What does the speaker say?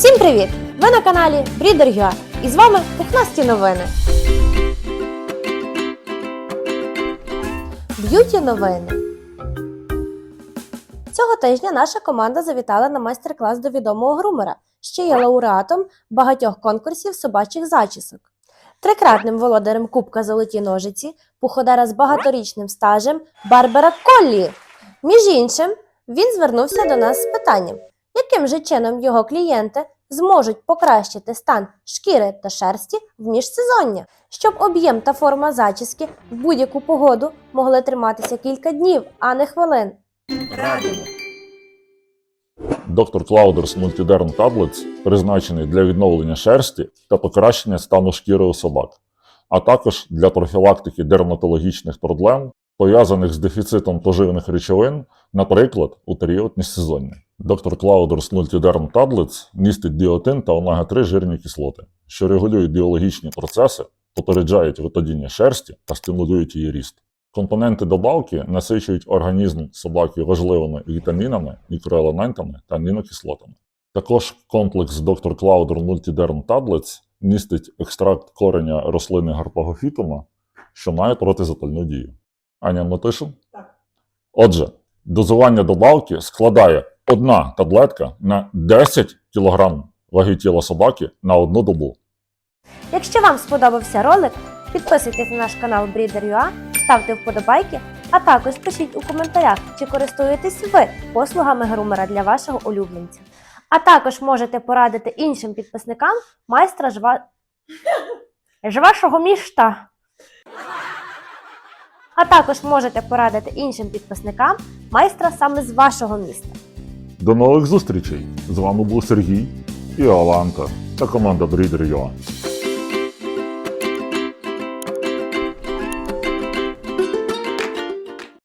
Всім привіт! Ви на каналі Breeder.ua і з вами Пухнасті новини. Б'юті новини. Цього тижня наша команда завітала на майстер-клас до відомого грумера, що є лауреатом багатьох конкурсів собачих зачісок. Трикратним володарем Кубка Золоті ножиці, пуходера з багаторічним стажем Барбара Коллі. Між іншим, він звернувся до нас з питанням, яким же чином його клієнти зможуть покращити стан шкіри та шерсті в міжсезоння, щоб об'єм та форма зачіски в будь-яку погоду могли триматися кілька днів, а не хвилин. Доктор Клаудерс Multiderm Tablets призначений для відновлення шерсті та покращення стану шкіри у собак, а також для профілактики дерматологічних проблем, пов'язаних з дефіцитом поживних речовин, наприклад, у період міжсезоння. Доктор Клаудерс Multiderm Tablets містить діотин та омега-3 жирні кислоти, що регулюють біологічні процеси, попереджають випадіння шерсті та стимулюють її ріст. Компоненти добавки насичують організм собаки важливими вітамінами, мікроелементами та амінокислотами. Також комплекс Dr. Clouder Multiderm Tablets містить екстракт кореня рослини гарпагофітума, що має протизапальну дію. Аня, пишемо? Так. Отже, дозування добавки складає одна таблетка на 10 кг ваги тіла собаки на одну добу. Якщо вам сподобався ролик, підписуйтесь на наш канал Breeder.ua, ставте вподобайки, а також пишіть у коментарях, чи користуєтесь ви послугами грумера для вашого улюбленця. А також можете порадити іншим підписникам майстра жва... з вашого міста. А також можете порадити іншим підписникам майстра саме з вашого міста. До нових зустрічей! З вами був Сергій і Аланта та команда Breeder.ua.